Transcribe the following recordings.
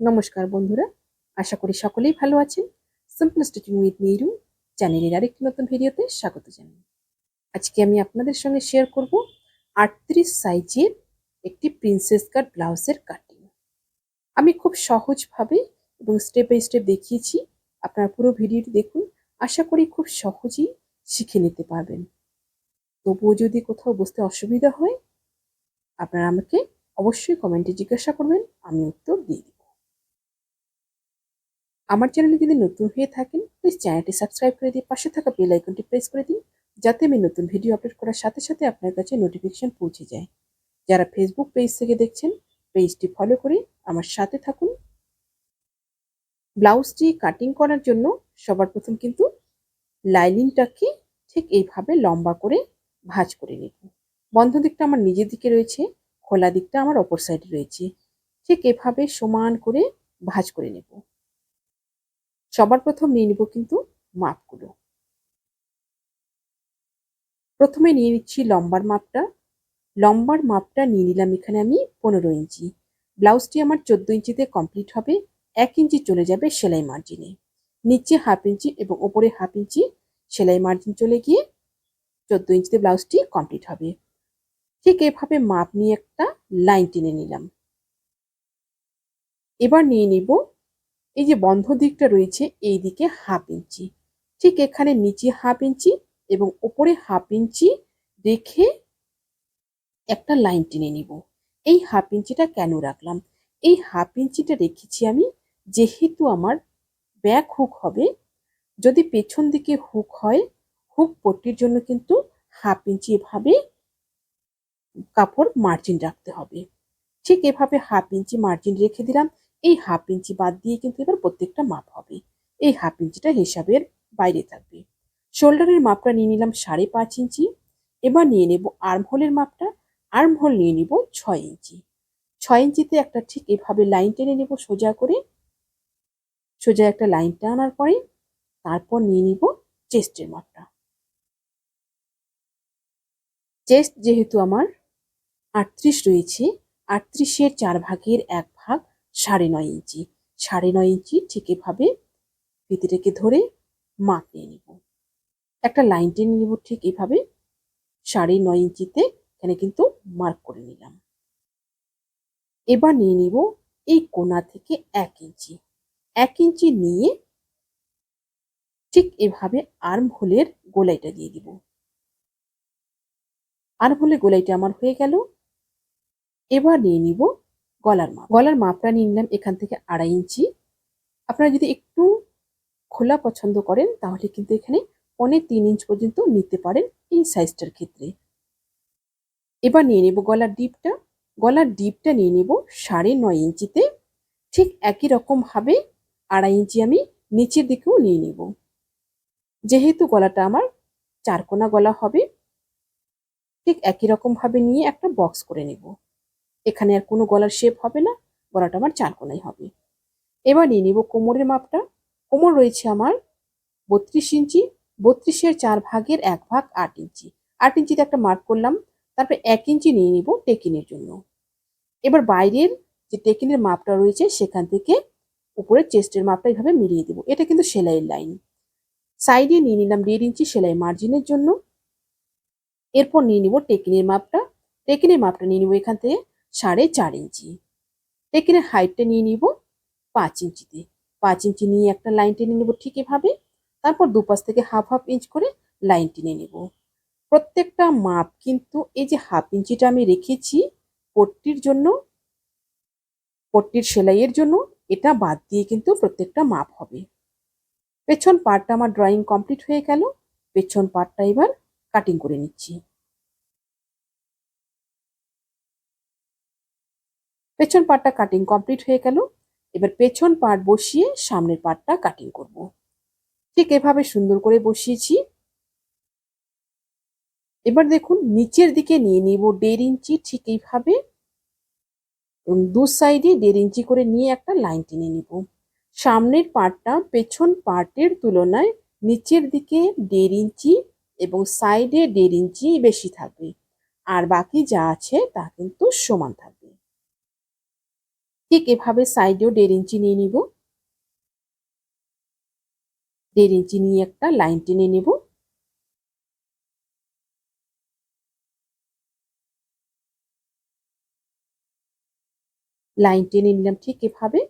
নমস্কার বন্ধুরা, আশা করি সকলেই ভালো আছেন। সিম্পল স্টিচিং উইথ নিরু চ্যানেলের আরেকটি নতুন ভিডিওতে স্বাগত জানাই। আজকে আমি আপনাদের সঙ্গে শেয়ার করব আটত্রিশ সাইজের একটি প্রিন্সেস কাট ব্লাউজের কাটিং আমি খুব সহজভাবে এবং স্টেপ বাই স্টেপ দেখিয়েছি, আপনারা পুরো ভিডিওটি দেখুন, আশা করি খুব সহজেই শিখে নিতে পারবেন। তবুও যদি কোথাও বুঝতে অসুবিধা হয়, আপনারা আমাকে অবশ্যই কমেন্টে জিজ্ঞাসা করবেন, আমি উত্তর দিয়ে দেব। আমার চ্যানেলে যদি নতুন হয়ে থাকেন প্লিজ চ্যানেলটি সাবস্ক্রাইব করে দিয়ে পাশে থাকা বেল আইকনটি প্রেস করে দিন, যাতে আমি নতুন ভিডিও আপলোড করার সাথে সাথে আপনার কাছে নোটিফিকেশন পৌঁছে যায়। যারা ফেসবুক পেজ থেকে দেখছেন পেজটি ফলো করে আমার সাথে থাকুন। ব্লাউজটি কাটিং করার জন্য সবার প্রথম কিন্তু লাইনিংটাকে ঠিক এইভাবে লম্বা করে ভাঁজ করে নেব বন্ধ দিকটা আমার নিজের দিকে রয়েছে, খোলা দিকটা আমার অপর সাইডে রয়েছে। ঠিক এভাবে সমান করে ভাঁজ করে নেব। সবার প্রথম নিয়ে নিব কিন্তু মাপগুলো। প্রথমে নিয়ে নিচ্ছি লম্বার মাপটা। লম্বার মাপটা নিয়ে নিলাম এখানে আমি পনেরো ইঞ্চি। ব্লাউজটি আমার চোদ্দ ইঞ্চিতে কমপ্লিট হবে, এক ইঞ্চি চলে যাবে সেলাই মার্জিনে। নিচে হাফ ইঞ্চি এবং ওপরে হাফ ইঞ্চি সেলাই মার্জিন চলে গিয়ে চোদ্দ ইঞ্চিতে ব্লাউজটি কমপ্লিট হবে। ঠিক এভাবে মাপ নিয়ে একটা লাইন টেনে নিলাম। এবার নিয়ে নিব এই যে বন্ধ দিকটা রয়েছে এই দিকে হাফ ইঞ্চি ঠিক এখানে নিচে হাফ ইঞ্চি এবং ওপরে হাফ ইঞ্চি রেখে একটা লাইন টেনে নিব। এই হাফ ইঞ্চিটা কেন রাখলাম? এই হাফ ইঞ্চিটা রেখেছি আমি যেহেতু আমার ব্যাক হুক হবে। যদি পেছন দিকে হুক হয় হুক পট্টির জন্য কিন্তু হাফ ইঞ্চি এভাবে কাপড় মার্জিন রাখতে হবে। ঠিক এভাবে হাফ ইঞ্চি মার্জিন রেখে দিলাম। এই হাফ ইঞ্চি বাদ দিয়ে কিন্তু এবার প্রত্যেকটা মাপ হবে। এই হাফ ইঞ্চিটা হিসাবের বাইরে থাকবে। শোল্ডারের মাপটা নিয়ে নিলাম সাড়ে পাঁচ ইঞ্চি। এবার নিয়ে নেব আর্ম হোলের মাপটা। আর্ম হোল নিয়ে নিব ছয় ইঞ্চি। ছয় ইঞ্চিতে একটা ঠিক এভাবে লাইন টেনে নেব সোজা করে। সোজা একটা লাইন টানার পরে তারপর নিয়ে নিব চেস্টের মাপটা। চেস্ট যেহেতু আমার আটত্রিশ রয়েছে, আটত্রিশের চার ভাগের এক ভাগ সাড়ে নয় ইঞ্চি। সাড়ে নয় ইঞ্চি ঠিক এভাবে ফিতেটাকে ধরে মাপ নিয়ে নিব। একটা লাইন টেনে নিব ঠিক এভাবে। সাড়ে নয় ইঞ্চিতে এখানে কিন্তু মার্ক করে নিলাম। এবার নিয়ে নিব এই কোনা থেকে এক ইঞ্চি। এক ইঞ্চি নিয়ে ঠিক এভাবে আর্ম হোলের গোলাইটা দিয়ে দিব। আর্ম হোলের গোলাইটা আমার হয়ে গেল। এবার নিয়ে নিব গলার মাপ। গলার মাপটা নিয়ে নিলাম এখান থেকে আড়াই ইঞ্চি। আপনারা যদি একটু খোলা পছন্দ করেন, তাহলে কিন্তু এখানে পনেরো তিন ইঞ্চ পর্যন্ত নিতে পারেন এই সাইজটার ক্ষেত্রে। এবার নিয়ে নেব গলার ডিপটা। গলার ডিপটা নিয়ে নেব সাড়ে নয় ইঞ্চিতে। ঠিক একই রকমভাবে আড়াই ইঞ্চি আমি নিচের দিকেও নিয়ে নেব। যেহেতু গলাটা আমার চারকোনা গলা হবে, ঠিক একই রকমভাবে নিয়ে একটা বক্স করে নেব। এখানে আর কোনো গলার শেপ হবে না, গলাটা আমার চারকোনাই হবে। এবার নিয়ে নিব কোমরের মাপটা। কোমর রয়েছে আমার বত্রিশ ইঞ্চি, বত্রিশের চার ভাগের এক ভাগ আট ইঞ্চি। আট ইঞ্চিতে একটা মার্ক করলাম, তারপরে এক ইঞ্চি নিয়ে নিব টেকিনের জন্য। এবার বাইরের যে টেকিনের মাপটা রয়েছে, সেখান থেকে উপরে চেস্টের মাপটা এইভাবে মিলিয়ে দেবো। এটা কিন্তু সেলাইয়ের লাইন সাইডে নিয়ে নিলাম দেড় ইঞ্চি সেলাই মার্জিনের জন্য। এরপর নিয়ে নিব টেকিনের মাপটা। টেকিনের মাপটা নিয়ে নিব এখান থেকে। সাড়ে চার ইঞ্চি। টেকিনের হাইটটা নিয়ে নিব পাঁচ ইঞ্চিতে। পাঁচ ইঞ্চি নিয়ে একটা লাইন টেনে নেব ঠিক এভাবে। তারপর দুপাশ থেকে হাফ হাফ ইঞ্চ করে লাইন টেনে নেব। প্রত্যেকটা মাপ কিন্তু এই যে হাফ ইঞ্চিটা আমি রেখেছি, পট্টির জন্য, পট্টির সেলাইয়ের জন্য, এটা বাদ দিয়ে কিন্তু প্রত্যেকটা মাপ হবে। পেছন পার্টটা আমার ড্রয়িং কমপ্লিট হয়ে গেল। পেছন পার্টটা এবার কাটিং করে নিচ্ছি। পেছন পার্টটা কাটিং কমপ্লিট হয়ে গেল। এবার পেছন পার্ট বসিয়ে সামনের পার্টটা কাটিং করব। ঠিক এভাবে সুন্দর করে বসিয়েছি। এবার দেখুন, নিচের দিকে নিয়ে নিব দেড় ইঞ্চি ঠিক এইভাবে। এবং দু সাইডে দেড় ইঞ্চি করে নিয়ে একটা লাইন টেনে নিব। সামনের পার্টটা পেছন পার্টের তুলনায় নিচের দিকে দেড় ইঞ্চি এবং সাইডে দেড় ইঞ্চি বেশি থাকবে। আর বাকি যা আছে তা কিন্তু সমান থাকবে। ঠিক এভাবে সাইডেও দেড় ইঞ্চি নিয়ে নিব। দেড় ইঞ্চি নিয়ে একটা লাইন টেনে নেব। লাইন টেনে নিলাম ঠিক এভাবে।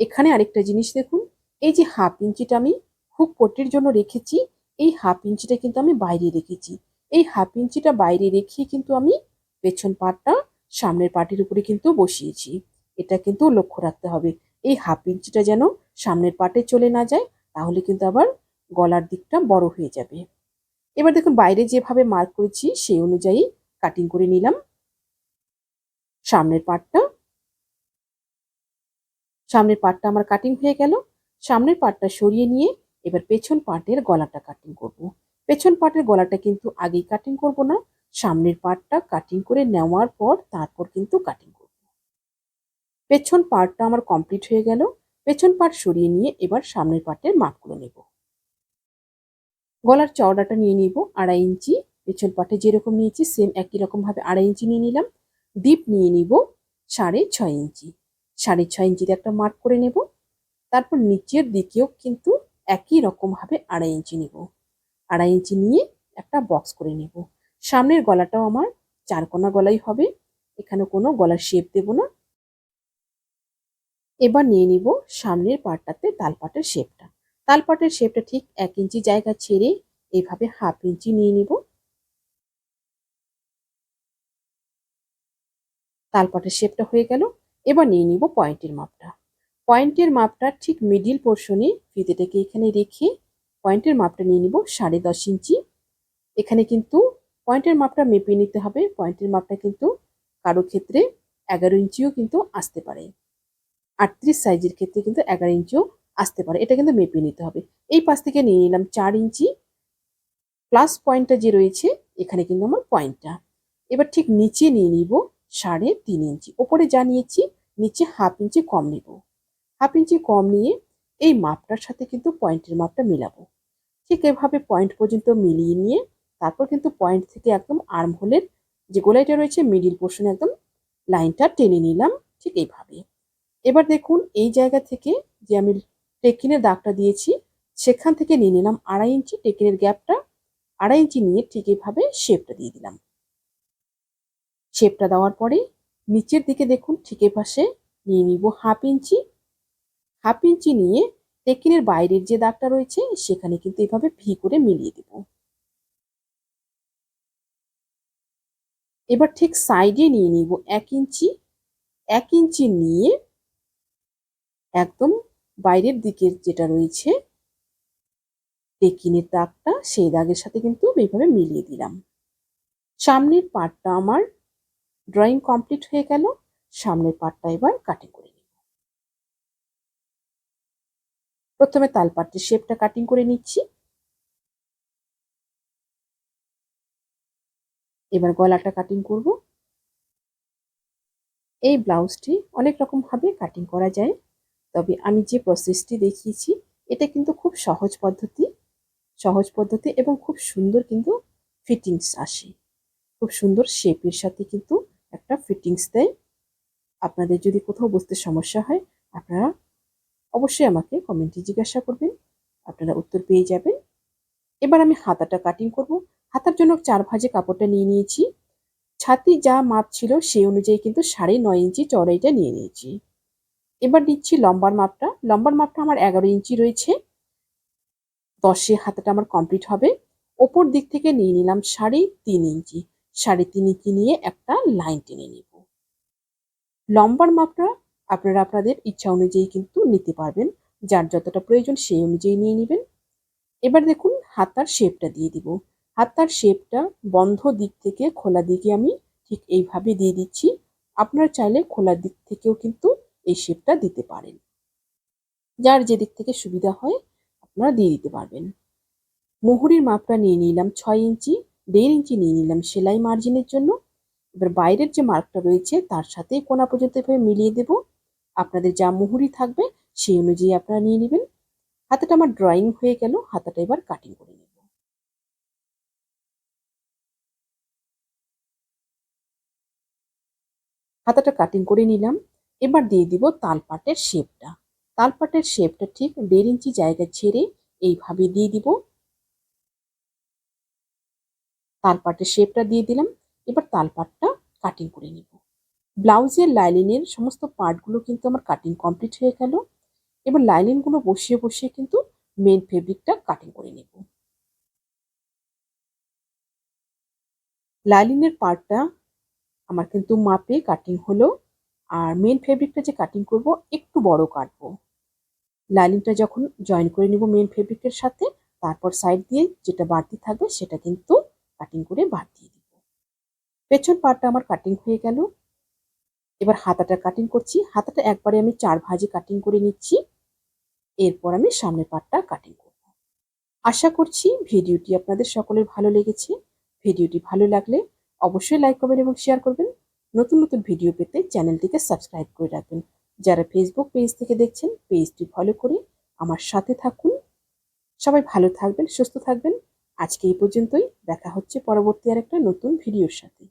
এখানে আরেকটা জিনিস দেখুন, এই যে হাফ ইঞ্চিটা আমি হুক পট্টির জন্য রেখেছি, এই হাফ ইঞ্চিটা কিন্তু আমি বাইরে রেখেছি। এই হাফ ইঞ্চিটা বাইরে রেখে কিন্তু আমি পেছন পাটটা সামনের পাটির উপরে কিন্তু বসিয়েছি। এটা কিন্তু লক্ষ্য রাখতে হবে। এই হাফ ইঞ্চিটা যেন সামনের পাটে চলে না যায়, তাহলে কিন্তু আবার গলার দিকটা বড় হয়ে যাবে। এবার দেখুন, বাইরে যেভাবে মার্ক করেছি, সেই অনুযায়ী কাটিং করে নিলাম। সামনের পাটটা সামনের পাটটা আমার কাটিং হয়ে গেল। সামনের পাটটা সরিয়ে নিয়ে এবার পেছন পাটের গলাটা কাটিং করব। পেছন পাটের গলাটা কিন্তু আগেই কাটিং করব না, সামনের পাটটা কাটিং করে নেওয়ার পর তারপর কিন্তু কাটিং পেছন পাটটা আমার কমপ্লিট হয়ে গেল। পেছন পাট সরিয়ে নিয়ে এবার সামনের পাটের মাপগুলো নেব। গলার চওড়াটা নিয়ে নিব আড়াই ইঞ্চি। পেছন পাটে যেরকম নিয়েছি সেম একই রকমভাবে আড়াই ইঞ্চি নিয়ে নিলাম। ডিপ নিয়ে নিব সাড়ে ছয় ইঞ্চি। সাড়ে ছয় ইঞ্চিতে একটা মার্ক করে নেব। তারপর নিচের দিকেও কিন্তু একই রকমভাবে আড়াই ইঞ্চি নেব। আড়াই ইঞ্চি নিয়ে একটা বক্স করে নেব। সামনের গলাটাও আমার চারকোনা গলাই হবে। এখানে কোনো গলার শেপ দেব না। এবার নিয়ে নিব সামনের পাটটাতে তালপাটের শেপটা। তালপাটের শেপটা ঠিক এক ইঞ্চি জায়গা ছেড়ে এইভাবে হাফ ইঞ্চি নিয়ে নিব। তালপাটের শেপটা হয়ে গেল। এবার নিয়ে নিব পয়েন্টের মাপটা। পয়েন্টের মাপটা ঠিক মিডিল পোর্শনে ফিতেটাকে এখানে রেখে পয়েন্টের মাপটা নিয়ে নিব সাড়ে দশ ইঞ্চি। এখানে কিন্তু পয়েন্টের মাপটা মেপে নিতে হবে। পয়েন্টের মাপটা কিন্তু কারও ক্ষেত্রে এগারো ইঞ্চিও কিন্তু আসতে পারে। আটত্রিশ সাইজের ক্ষেত্রে কিন্তু এগারো ইঞ্চিও আসতে পারে। এটা কিন্তু মেপে নিতে হবে। এই পাশ থেকে নিয়ে নিলাম চার ইঞ্চি। প্লাস পয়েন্টটা যে রয়েছে, এখানে কিন্তু আমার পয়েন্টটা এবার ঠিক নিচে নিয়ে নিব সাড়ে তিন ইঞ্চি। ওপরে যা নিয়েছি, নিচে হাফ ইঞ্চি কম নেব। হাফ ইঞ্চি কম নিয়ে এই মাপটার সাথে কিন্তু পয়েন্টের মাপটা মেলাবো। ঠিক এভাবে পয়েন্ট পর্যন্ত মিলিয়ে নিয়ে তারপর কিন্তু পয়েন্ট থেকে একদম আর্ম হোলের যে গোলাইটা রয়েছে মিডিল পোর্শনে একদম লাইনটা টেনে নিলাম। ঠিক এইভাবে। এবার দেখুন এই জায়গা থেকে যে আমি টেকিনের দাগটা দিয়েছি, সেখান থেকে নিয়ে নিলাম আড়াই ইঞ্চি। টেকিনের গ্যাপটা আড়াই ইঞ্চি নিয়ে ঠিক এইভাবে শেপটা দিয়ে দিলাম। শেপটা দেওয়ার পরে নিচের দিকে দেখুন ঠিক পাশে নিয়ে নিব হাফ ইঞ্চি। হাফ ইঞ্চি নিয়ে টেকিনের বাইরের যে দাগটা রয়েছে, সেখানে কিন্তু এভাবে ভি করে মিলিয়ে দেব। এবার ঠিক সাইডে নিয়ে নিব এক ইঞ্চি। এক ইঞ্চি নিয়ে একদম বাইরের দিকের যেটা রয়েছে, টেকিনের দাগটা সেই দাগের সাথে কিন্তু এইভাবে মিলিয়ে দিলাম। সামনের পার্টটা আমার ড্রয়িং কমপ্লিট হয়ে গেল, সামনের পার্টটা এবার কাটিং করে নিব। প্রথমে তালপাটটির শেপটা কাটিং করে নিচ্ছি। এবার গলাটা কাটিং করব। এই ব্লাউজটি অনেক রকম ভাবে কাটিং করা যায়। তবে আমি যে প্রসেসটি দেখিয়েছি, এটা কিন্তু খুব সহজ পদ্ধতি সহজ পদ্ধতি এবং খুব সুন্দর কিন্তু ফিটিংস আসে। খুব সুন্দর শেপের সাথে কিন্তু একটা ফিটিংস দেয়। আপনাদের যদি কোথাও বুঝতে সমস্যা হয়, আপনারা অবশ্যই আমাকে কমেন্টে জিজ্ঞাসা করবেন, আপনারা উত্তর পেয়ে যাবেন। এবার আমি হাতাটা কাটিং করব। হাতার জন্য চার ভাজে কাপড়টা নিয়ে নিয়েছি। ছাতি যা মাপ ছিল সেই অনুযায়ী কিন্তু সাড়ে নয় ইঞ্চি চড়াইটা নিয়ে নিয়েছি। এবার নিচ্ছি লম্বার মাপটা। লম্বার মাপটা আমার এগারো ইঞ্চি রয়েছে। দশে হাতাটা আমার কমপ্লিট হবে। ওপর দিক থেকে নিয়ে নিলাম সাড়ে তিন ইঞ্চি। সাড়ে তিন ইঞ্চি নিয়ে একটা লাইন টেনে নিব। লম্বার মাপটা আপনারা আপনাদের ইচ্ছা অনুযায়ী কিন্তু নিতে পারবেন। যার যতটা প্রয়োজন সেই অনুযায়ী নিয়ে নেবেন। এবার দেখুন হাতার শেপটা দিয়ে দিব। হাতার শেপটা বন্ধ দিক থেকে খোলা দিকে আমি ঠিক এইভাবে দিয়ে দিচ্ছি। আপনারা চাইলে খোলা দিক থেকেও কিন্তু এই শেপটা দিতে পারেন। যার যে দিক থেকে সুবিধা হয়, আপনারা দিয়ে দিতে পারবেন। মুহুরির মাপটা নিয়ে নিলাম ছয় ইঞ্চি, দেড় ইঞ্চি নিয়ে নিলাম সেলাই মার্জিনের জন্য। এবার বাইরের যে মার্কটা রয়েছে, তার সাথে কোনা পর্যন্ত এভাবে মিলিয়ে দেব। আপনাদের যা মুহুরি থাকবে, সেই অনুযায়ী আপনারা নিয়ে নেবেন। হাতাটা আমার ড্রয়িং হয়ে গেল, হাতাটা এবার কাটিং করে নেব। হাতাটা কাটিং করে নিলাম। এবার দিয়ে দিব তালপাটের শেপটা। তালপাটের শেপটা ঠিক দেড় ইঞ্চি জায়গা ছেড়ে এইভাবে দিয়ে দিব। তালপাটের শেপটা দিয়ে দিলাম। এবার তালপাটটা কাটিং করে নিব। ব্লাউজের লাইলিনের সমস্ত পার্টগুলো কিন্তু আমার কাটিং কমপ্লিট হয়ে গেল। এবার লাইলিনগুলো বসিয়ে বসিয়ে কিন্তু মেন ফেব্রিকটা কাটিং করে নেব। লাইলিনের পার্টটা আমার কিন্তু মাপে কাটিং হলো। আর মেন ফেব্রিকটা যে কাটিং করব, একটু বড় কাটবো। লাইনিংটা যখন জয়েন করে নিব মেন ফেব্রিকের সাথে, তারপর সাইড দিয়ে যেটা বাড়তি থাকবে, সেটা কিন্তু কাটিং করে বাদ দিয়ে দিব। পেছন পার্টটা আমার কাটিং হয়ে গেল। এবার হাতাটা কাটিং করছি। হাতাটা একবারে আমি চার ভাজে কাটিং করে নিচ্ছি। এরপর আমি সামনের পার্টটা কাটিং করব। আশা করছি ভিডিওটি আপনাদের সকলের ভালো লেগেছে। ভিডিওটি ভালো লাগলে অবশ্যই লাইক করবেন এবং শেয়ার করবেন। নতুন নতুন ভিডিও পেতে চ্যানেলটিকে সাবস্ক্রাইব করে রাখবেন। যারা ফেসবুক পেজ থেকে দেখছেন পেজটি ফলো করে আমার সাথে থাকুন। সবাই ভালো থাকবেন, সুস্থ থাকবেন। আজকে এই পর্যন্তই। দেখা হচ্ছে পরবর্তী আর একটা নতুন ভিডিওর সাথে।